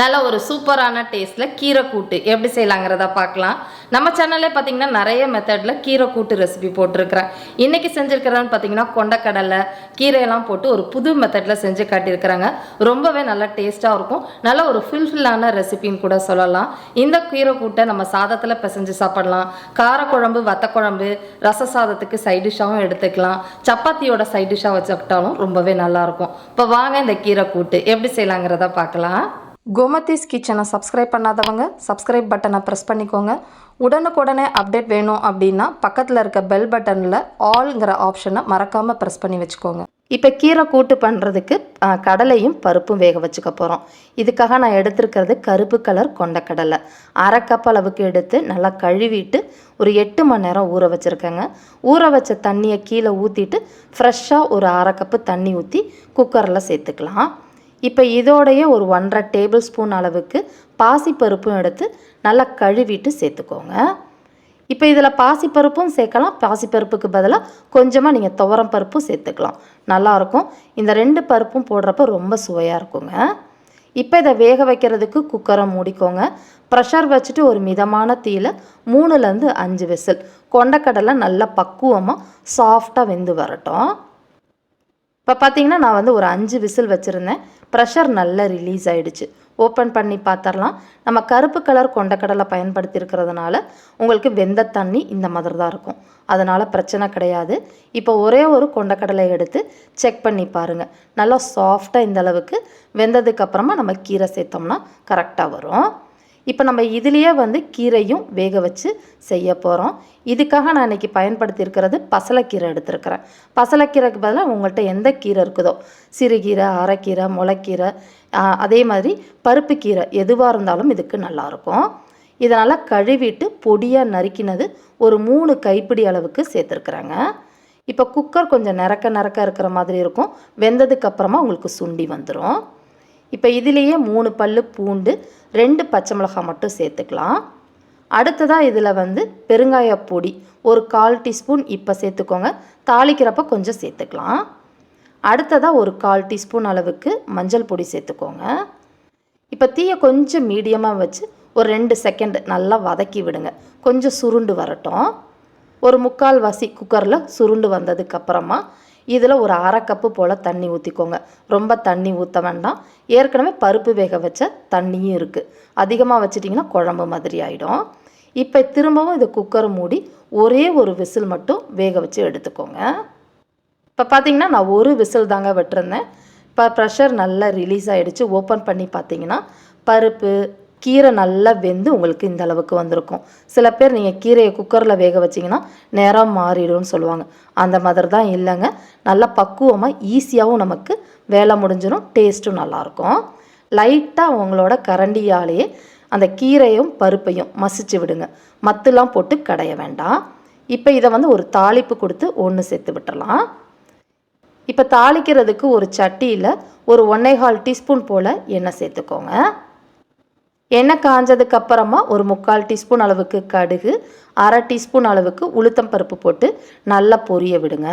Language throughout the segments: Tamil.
நல்ல ஒரு சூப்பரான டேஸ்ட்டில் கீரை கூட்டு எப்படி செய்யலாங்கிறத பார்க்கலாம். நம்ம சேனல்லே பார்த்தீங்கன்னா நிறைய மெத்தடில் கீரை கூட்டு ரெசிபி போட்டிருக்கிறேன். இன்றைக்கி செஞ்சுருக்கிறதுன்னு பார்த்தீங்கன்னா கொண்டக்கடலை கீரையெல்லாம் போட்டு ஒரு புது மெத்தடில் செஞ்சு காட்டியிருக்கிறாங்க. ரொம்பவே நல்லா டேஸ்ட்டாக இருக்கும். நல்ல ஒரு ஃபுல்ஃபில்லான ரெசிபின்னு கூட சொல்லலாம். இந்த கீரை கூட்டை நம்ம சாதத்தில் பிசைஞ்சு சாப்பிடலாம். காரக்குழம்பு வத்தக்குழம்பு ரச சாதத்துக்கு சைட் டிஷ்ஷாகவும் எடுத்துக்கலாம். சப்பாத்தியோட சைட் டிஷ்ஷாக வச்சுக்கிட்டாலும் ரொம்பவே நல்லாயிருக்கும் இப்போ வாங்க இந்த கீரை கூட்டு எப்படி செய்யலாங்கிறத பார்க்கலாம். கோமதிஸ் கிச்சனை சப்ஸ்கிரைப் பண்ணாதவங்க சப்ஸ்கிரைப் பட்டனை ப்ரெஸ் பண்ணிக்கோங்க. உடனுக்குடனே அப்டேட் வேணும் அப்படின்னா பக்கத்தில் இருக்க பெல் பட்டனில் ஆல்ங்கிற ஆப்ஷனை மறக்காமல் ப்ரெஸ் பண்ணி வச்சுக்கோங்க. இப்போ கீரை கூட்டு பண்ணுறதுக்கு கடலையும் பருப்பும் வேக வச்சுக்க போகிறோம் இதுக்காக நான் எடுத்திருக்கிறது கருப்பு கலர் கொண்ட கடலை அரை கப் அளவுக்கு எடுத்து நல்லா கழுவிட்டு ஒரு எட்டு மணி நேரம் ஊற வச்சுருக்கேங்க. ஊற வச்ச தண்ணியை கீழே ஊற்றிட்டு ஃப்ரெஷ்ஷாக ஒரு அரை கப்பு தண்ணி ஊற்றி குக்கரில் சேர்த்துக்கலாம். இப்போ இதோடைய ஒரு ஒன்றரை டேபிள் ஸ்பூன் அளவுக்கு பாசிப்பருப்பும் எடுத்து நல்லா கழுவிட்டு சேர்த்துக்கோங்க. இப்போ இதில் பாசிப்பருப்பும் சேர்க்கலாம். பாசிப்பருப்புக்கு பதிலாக கொஞ்சமாக நீங்கள் துவரம் பருப்பும் சேர்த்துக்கலாம். நல்லாயிருக்கும் இந்த ரெண்டு பருப்பும் போடுறப்ப ரொம்ப சுவையாக இருக்குங்க. இப்போ இதை வேக வைக்கிறதுக்கு குக்கரை மூடிக்கோங்க. ப்ரெஷர் வச்சுட்டு ஒரு மிதமான தீயில் மூணுலேருந்து அஞ்சு விசில். கொண்டக்கடலை நல்லா பக்குவமாக சாஃப்டாக வெந்து வரட்டும். இப்போ பார்த்தீங்கன்னா நான் வந்து ஒரு அஞ்சு விசில் வச்சுருந்தேன். ப்ரெஷர் நல்லா ரிலீஸ் ஆகிடுச்சு ஓப்பன் பண்ணி பார்த்துடலாம் நம்ம கருப்பு கலர் கொண்டக்கடலை பயன்படுத்தியிருக்கிறதுனால உங்களுக்கு வெந்த தண்ணி இந்த மாதிரி தான் இருக்கும். அதனால் பிரச்சனை கிடையாது. இப்போ ஒரே ஒரு கொண்டக்கடலை எடுத்து செக் பண்ணி பாருங்கள் நல்லா சாஃப்டாக இந்த அளவுக்கு நம்ம கீரை சேர்த்தோம்னா கரெக்டாக வரும். இப்போ நம்ம இதுலேயே வந்து கீரையும் வேக வச்சு செய்ய போகிறோம் இதுக்காக நான் இன்றைக்கி பயன்படுத்தியிருக்கிறது பசலக்கீரை பசலைக்கீரை எடுத்திருக்கிறேன். பசலைக்கீரைக்கு பதிலாக உங்கள்கிட்ட எந்த கீரை இருக்குதோ சிறுகீரை அரைக்கீரை முளைக்கீரை அதே மாதிரி பருப்பு கீரை எதுவாக இருந்தாலும் இதுக்கு நல்லாயிருக்கும் இதனால் கழுவிட்டு பொடியாக நறுக்கினது ஒரு மூணு கைப்பிடி அளவுக்கு சேர்த்துருக்குறாங்க. இப்போ குக்கர் கொஞ்சம் நிறக்க நிறக்க இருக்கிற மாதிரி இருக்கும். வெந்ததுக்கு அப்புறமா உங்களுக்கு சுண்டி வந்துடும் இப்போ இதுலேயே மூணு பல் பூண்டு ரெண்டு பச்சை மிளகாய் மட்டும் சேர்த்துக்கலாம். அடுத்ததாக இதில் வந்து பெருங்காய பொடி ஒரு கால் டீஸ்பூன் இப்போ சேர்த்துக்கோங்க. தாளிக்கிறப்ப கொஞ்சம் சேர்த்துக்கலாம். அடுத்ததாக ஒரு கால் டீஸ்பூன் அளவுக்கு மஞ்சள் பொடி சேர்த்துக்கோங்க. இப்போ தீயை கொஞ்சம் மீடியமாக வச்சு ஒரு ரெண்டு செகண்ட் நல்லா வதக்கி விடுங்க. கொஞ்சம் சுருண்டு வரட்டும். ஒரு முக்கால் வாசி குக்கரில் சுருண்டு வந்ததுக்கப்புறமா இதில் ஒரு அரை கப்பு போல் தண்ணி ஊற்றிக்கோங்க ரொம்ப தண்ணி ஊற்ற வேண்டாம். ஏற்கனவே பருப்பு வேக வச்ச தண்ணியும் இருக்குது அதிகமாக வச்சிட்டிங்கன்னா குழம்பு மாதிரி ஆகிடும் இப்போ திரும்பவும் இதை குக்கரை மூடி ஒரே ஒரு விசில் மட்டும் வேக வச்சு எடுத்துக்கோங்க. இப்போ பார்த்தீங்கன்னா நான் ஒரு விசில் தாங்க விட்டுருந்தேன். இப்போ ப்ரெஷர் நல்லா ரிலீஸ் ஆகிடுச்சு ஓப்பன் பண்ணி பார்த்தீங்கன்னா பருப்பு கீரை நல்லா வெந்து உங்களுக்கு இந்த அளவுக்கு வந்திருக்கும். சில பேர் நீங்கள் கீரையை குக்கரில் வேக வச்சிங்கன்னா நேரம் மாறிடும்னு சொல்லுவாங்க. அந்த மாதிரி தான் இல்லைங்க. நல்லா பக்குவமாக ஈஸியாகவும் நமக்கு வேலை முடிஞ்சிடும். டேஸ்ட்டும் நல்லாயிருக்கும் லைட்டாக உங்களோட கரண்டியாலேயே அந்த கீரையும் பருப்பையும் மசிச்சு விடுங்க. மத்துலாம் போட்டு கடைய வேண்டாம். இப்போ இதை வந்து ஒரு தாளிப்பு கொடுத்து ஒன்று சேர்த்து விட்டுடலாம் இப்போ தாளிக்கிறதுக்கு ஒரு சட்டியில் ஒரு ஒன்னேகால் டீஸ்பூன் போல் எண்ணெய் சேர்த்துக்கோங்க. எண்ணெய் காஞ்சதுக்கு அப்புறமா ஒரு முக்கால் டீஸ்பூன் அளவுக்கு கடுகு அரை டீஸ்பூன் அளவுக்கு உளுத்தம் பருப்பு போட்டு நல்லா பொரிய விடுங்க.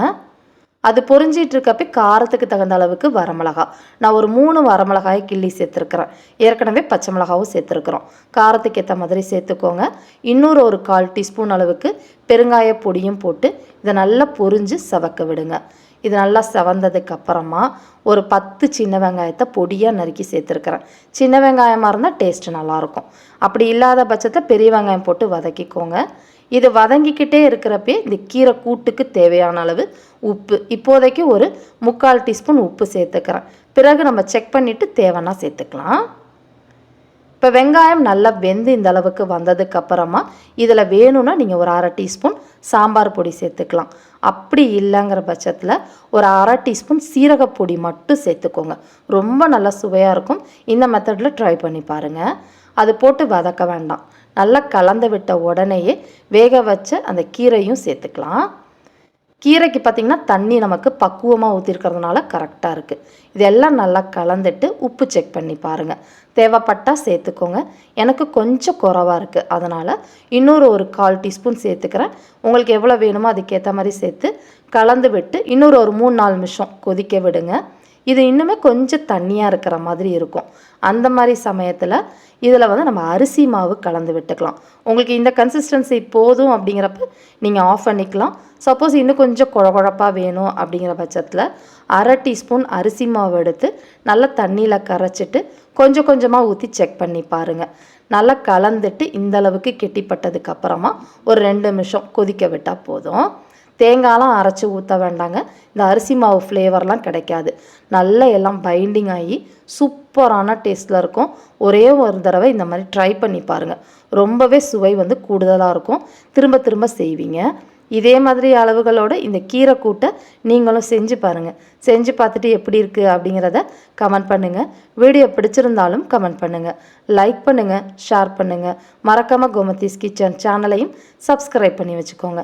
அது பொறிஞ்சிட்டு இருக்கப்ப காரத்துக்கு தகுந்த அளவுக்கு வரமிளகா. நான் ஒரு மூணு வரமிளகாயை கிள்ளி சேர்த்துருக்குறேன். ஏற்கனவே பச்சை மிளகாவும் சேர்த்துருக்குறோம். காரத்துக்கு ஏற்ற மாதிரி சேர்த்துக்கோங்க. இன்னொரு ஒரு கால் டீஸ்பூன் அளவுக்கு பெருங்காய பொடியும் போட்டு இதை நல்லா பொரிஞ்சு செவக்க விடுங்க. இது நல்லா செவந்ததுக்கு அப்புறமா ஒரு பத்து சின்ன வெங்காயத்தை பொடியாக நறுக்கி சேர்த்துருக்குறேன். சின்ன வெங்காயமாக இருந்தால் டேஸ்ட்டு நல்லாயிருக்கும் அப்படி இல்லாத பட்சத்தை பெரிய வெங்காயம் போட்டு வதக்கிக்கோங்க. இது வதங்கிக்கிட்டே இருக்கிறப்பே இந்த கீரை கூட்டுக்கு தேவையான அளவு உப்பு. இப்போதைக்கு ஒரு முக்கால் டீஸ்பூன் உப்பு சேர்த்துக்கிறேன். பிறகு நம்ம செக் பண்ணிவிட்டு தேவைன்னா சேர்த்துக்கலாம். இப்போ வெங்காயம் நல்லா வெந்து இந்த அளவுக்கு வந்ததுக்கப்புறமா இதில் வேணும்னா நீங்கள் ஒரு அரை டீஸ்பூன் சாம்பார் பொடி சேர்த்துக்கலாம். அப்படி இல்லைங்கிற பட்சத்தில் ஒரு அரை டீஸ்பூன் சீரகப்பொடி மட்டும் சேர்த்துக்கோங்க. ரொம்ப நல்லா சுவையாக இருக்கும். இந்த மெத்தடில் ட்ரை பண்ணி பாருங்கள் அது போட்டு வதக்க வேண்டாம். நல்லா கலந்து விட்ட உடனேயே வேக வச்ச அந்த கீரையும் சேர்த்துக்கலாம். கீரைக்கு பார்த்திங்கன்னா தண்ணி நமக்கு பக்குவமாக ஊற்றிருக்கிறதுனால கரெக்டாக இருக்குது இதெல்லாம் நல்லா கலந்துட்டு உப்பு செக் பண்ணி பாருங்கள் தேவைப்பட்டால் சேர்த்துக்கோங்க. எனக்கு கொஞ்சம் குறவாக இருக்குது அதனால் இன்னொரு ஒரு கால் டீஸ்பூன் சேர்த்துக்கிறேன். உங்களுக்கு எவ்வளோ வேணுமோ அதுக்கேற்ற மாதிரி சேர்த்து கலந்து விட்டு இன்னொரு ஒரு மூணு நாலு நிமிஷம் கொதிக்க விடுங்க. இது இன்னுமே கொஞ்சம் தண்ணியாக இருக்கிற மாதிரி இருக்கும். அந்த மாதிரி சமயத்தில் இதில் வந்து நம்ம அரிசி மாவு கலந்து விட்டுக்கலாம். உங்களுக்கு இந்த கன்சிஸ்டன்சி போதும் அப்படிங்கிறப்ப நீங்கள் ஆஃப் பண்ணிக்கலாம். சப்போஸ் இன்னும் கொஞ்சம் குழகுழப்பாக வேணும் அப்படிங்கிற பட்சத்தில் அரை டீஸ்பூன் அரிசி மாவு எடுத்து நல்லா தண்ணியில் கரைச்சிட்டு கொஞ்சம் கொஞ்சமாக ஊற்றி செக் பண்ணி பாருங்கள் நல்லா கலந்துட்டு இந்த அளவுக்கு ஒரு ரெண்டு நிமிஷம் கொதிக்க விட்டால் போதும். தேங்காயெலாம் அரைச்சி ஊற்ற வேண்டாங்க. இந்த அரிசி மாவு ஃப்ளேவர்லாம் கிடைக்காது. நல்லா எல்லாம் பைண்டிங் ஆகி சூப்பரான டேஸ்ட்டில் இருக்கும். ஒரே ஒரு தடவை இந்த மாதிரி ட்ரை பண்ணி பாருங்கள் ரொம்பவே சுவை வந்து கூடுதலாக இருக்கும். திரும்ப திரும்ப செய்வீங்க. இதே மாதிரி அளவுகளோட இந்த கீரை கூட்டை நீங்களும் செஞ்சு பாருங்கள் செஞ்சு பார்த்துட்டு எப்படி இருக்குது அப்படிங்கிறத கமெண்ட் பண்ணுங்கள் வீடியோ பிடிச்சிருந்தாலும் கமெண்ட் பண்ணுங்கள் லைக் பண்ணுங்கள் ஷேர் பண்ணுங்கள் மறக்காமல் கோமதிஸ் கிச்சன் சேனலையும் சப்ஸ்கிரைப் பண்ணி வச்சுக்கோங்க.